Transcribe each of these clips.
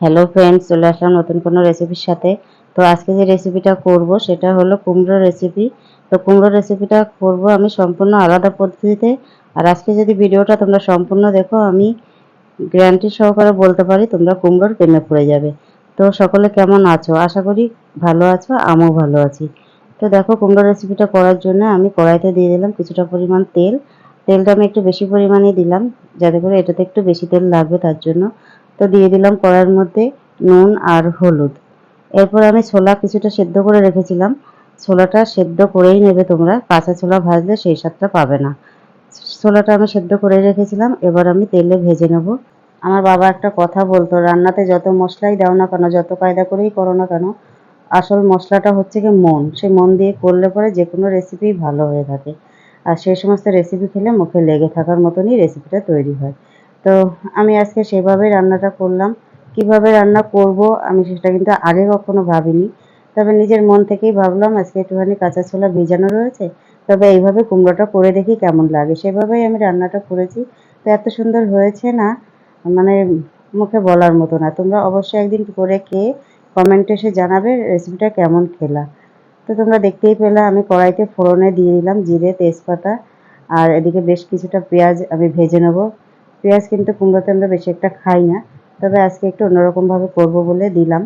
Hello friends চলে আসলাম নতুন কোনো রেসিপির সাথে। তো আজকে যে রেসিপিটা করব, সেটা হলো কুমড়ো রেসিপি তো কুমড়ো রেসিপিটা করব আমি সম্পূর্ণ আলাদা পদ্ধতিতে। আর আজকে যদি ভিডিওটা তোমরা সম্পূর্ণ দেখো, আমি গ্যারান্টি সহকারে বলতে পারি, তোমরা কুমড়োর প্রেমে পড়ে যাবে। তো সকলে কেমন আছো? আশা করি ভালো আছো, আমিও ভালো আছি। তো দেখো, কুমড়ো রেসিপিটা করার জন্য আমি কড়াইতে দিয়ে দিলাম কিছুটা পরিমাণ তেল। তেলটা আমি একটু বেশি পরিমাণে দিলাম, যাতে করে এটাতে একটু বেশি তেল লাগবে তার জন্য। তো দিয়ে দিলাম কড়াইয়ের মধ্যে নুন আর হলুদ। এরপর আমি ছোলা কিছুটা সেদ্ধ করে রেখেছিলাম। ছোলাটা সেদ্ধ করেই নেবে তোমরা, কাঁচা ছোলা ভাজলে সেই স্বাদটা পাবে না। ছোলাটা আমি সেদ্ধ করে রেখেছিলাম, এবার আমি তেলে ভেজে নেব। আমার বাবা একটা কথা বলতো, রান্নাতে যত মশলাই দাও না কেন, যত কায়দা করেই করো না কেন, আসল মশলাটা হচ্ছে কি মন। সেই মন দিয়ে করলে পরে যে কোনো রেসিপি ভালো হয়ে থাকে। আর সেই সমস্ত রেসিপি খেলে মুখে লেগে থাকার মতনই রেসিপিটা তৈরি হয়। তো আমি আজকে সেভাবেই রান্নাটা করলাম। কীভাবে রান্না করব আমি সেটা কিন্তু আগে কখনো ভাবিনি। তবে নিজের মন থেকেই ভাবলাম আজকে একটুখানি কাঁচা ছোলা ভেজানো রয়েছে। তবে এইভাবে কুমড়োটা করে দেখি কেমন লাগে। সেভাবেই আমি রান্নাটা করেছি। তো এত সুন্দর হয়েছে না মানে মুখে বলার মতো না। তোমরা অবশ্যই একদিন করে খেয়ে কমেন্টে এসে জানাবে রেসিপিটা কেমন খেলা। তো তোমরা দেখতেই পেলে আমি কড়াইতে ফোড়নে দিয়ে দিলাম জিরে, তেজপাতা আর এদিকে বেশ কিছুটা পেঁয়াজ আমি ভেজে নেব। পেঁয়াজ কিন্তু কুমড়োতে আমরা বেশি একটা খাই না, তবে আজকে একটু অন্যরকমভাবে করব বলে দিলাম।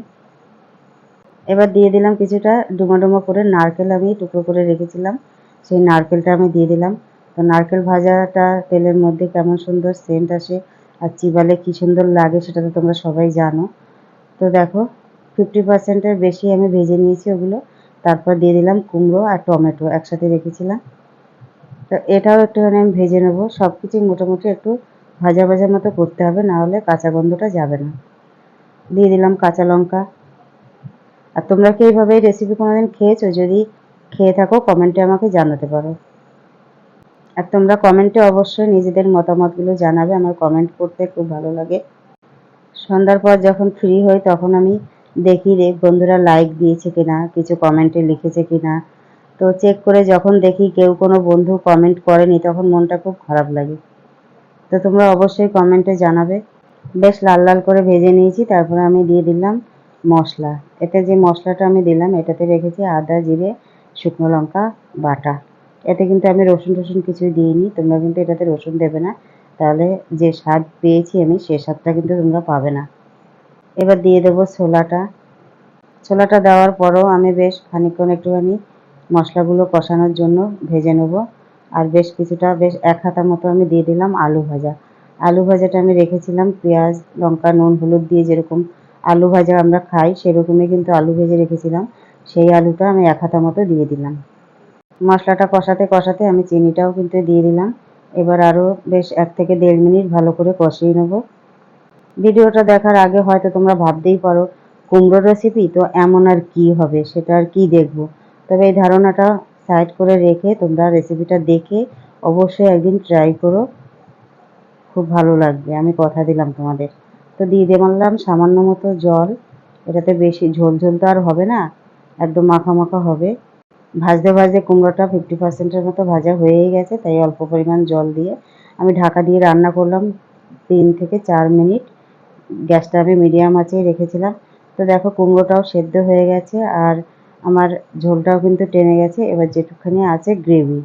এবার দিয়ে দিলাম কিছুটা ডুমো ডুমো করে নারকেল আমি টুকরো করে রেখেছিলাম, সেই নারকেলটা আমি দিয়ে দিলাম। তো নারকেল ভাজাটা তেলের মধ্যে কেমন সুন্দর সেন্ট আসে আর চিবালে কী সুন্দর লাগে সেটা তো তোমরা সবাই জানো। তো দেখো ফিফটি পার্সেন্টের বেশি আমি ভেজে নিয়েছি ওগুলো, তারপর দিয়ে দিলাম কুমড়ো আর টমেটো একসাথে রেখেছিলাম। তো এটাও একটুখানি আমি ভেজে নেব সব কিছুই মোটামুটি একটু ভাজা ভাজা মতো করতে হবে, না হলে কাঁচা গন্ধটা যাবে না। দিয়ে দিলাম কাঁচা লঙ্কা। আর তোমরা কি এইভাবে এই রেসিপি কোনোদিন খেয়েছো? যদি খেয়ে থাকো কমেন্টে আমাকে জানাতে পারো। আর তোমরা কমেন্টে অবশ্যই নিজেদের মতামতগুলো জানাবে, আমার কমেন্ট করতে খুব ভালো লাগে। সন্ধ্যার পর যখন ফ্রি হই, তখন আমি দেখি রে বন্ধুরা লাইক দিয়েছে কিনা, কিছু কমেন্টে লিখেছে কিনা। তো চেক করে যখন দেখি কেউ কোনো বন্ধু কমেন্ট করেনি, তখন মনটা খুব খারাপ লাগে। তো তোমরা অবশ্যই কমেন্টে জানাবে। বেশ লাল লাল করে ভেজে নিয়েছি, তারপরে আমি দিয়ে দিলাম মশলা। এতে যে মশলাটা আমি দিলাম, এটাতে রেখেছি আদা, জিরে, শুকনো লঙ্কা, বাটা। এতে কিন্তু আমি রসুন টসুন কিছুই দিইনি, তোমরা কিন্তু এটাতে রসুন দেবে না। তাহলে যে স্বাদ পেয়েছি আমি, সে স্বাদটা কিন্তু তোমরা পাবে না। এবার দিয়ে দেবো ছোলাটা। ছোলাটা দেওয়ার পরও আমি বেশ খানিকক্ষণ একটুখানি মশলাগুলো কষানোর জন্য ভেজে নেব। আর বেশ কিছুটা, বেশ এক হাতা মতো আমি দিয়ে দিলাম আলু ভাজা। আলু ভাজাটা আমি রেখেছিলাম পেঁয়াজ, লঙ্কা, নুন, হলুদ দিয়ে যেরকম আলু ভাজা আমরা খাই, সেরকমই কিন্তু আলু ভেজে রেখেছিলাম। সেই আলুটা আমি এক হাতা মতো দিয়ে দিলাম। মশলাটা কষাতে কষাতে আমি চিনিটাও কিন্তু দিয়ে দিলাম। এবার আরও বেশ এক থেকে দেড় মিনিট ভালো করে কষিয়ে নেব। ভিডিওটা দেখার আগে হয়তো তোমরা ভাবতেই পারো কুমড়ো রেসিপি তো এমন আর কি হবে, সেটা আর কি দেখব? তবে এই ধারণাটা সাইড করে রেখে তোমরা রেসিপিটা দেখে অবশ্যই একদিন ট্রাই করো। খুব ভালো লাগবে, আমি কথা দিলাম তোমাদের। তো দিয়ে মারলাম সামান্য মতো জল, এটাতে বেশি ঝোল ঝোল তো আর হবে না, একদম মাখা মাখা হবে। ভাজতে ভাজতে কুমড়োটা ফিফটি পার্সেন্টের মতো ভাজা হয়েই গেছে, তাই অল্প পরিমাণ জল দিয়ে আমি ঢাকা দিয়ে রান্না করলাম তিন থেকে চার মিনিট। গ্যাসটা আমি মিডিয়াম আঁচেই রেখেছিলাম। তো দেখো কুমড়োটাও সেদ্ধ হয়ে গেছে, আর আমার ঝোলটাও কিন্তু টেনে গেছে, এবার যেটুকখানি আছে গ্রেভি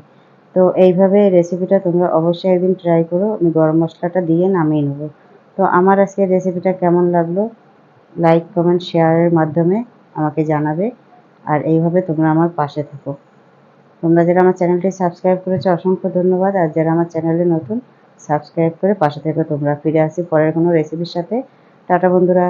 তো এইভাবে রেসিপিটা তোমরা অবশ্যই একদিন ট্রাই করো, আমি গরম মশলাটা দিয়ে নামিয়ে নেব। তো আমার আজকের রেসিপিটা কেমন লাগল? লাইক কমেন্ট শেয়ারের মাধ্যমে আমাকে জানাবে। আর এইভাবে তোমরা আমার পাশে থাকো। তোমরা যারা আমার চ্যানেলটি সাবস্ক্রাইব করেছ, অসংখ্য ধন্যবাদ। আর যারা আমার চ্যানেলে নতুন সাবস্ক্রাইব করে পাশে থেকে। তোমরা ফিরে আসি পরের কোনো রেসিপির সাথে। টাটা বন্ধুরা।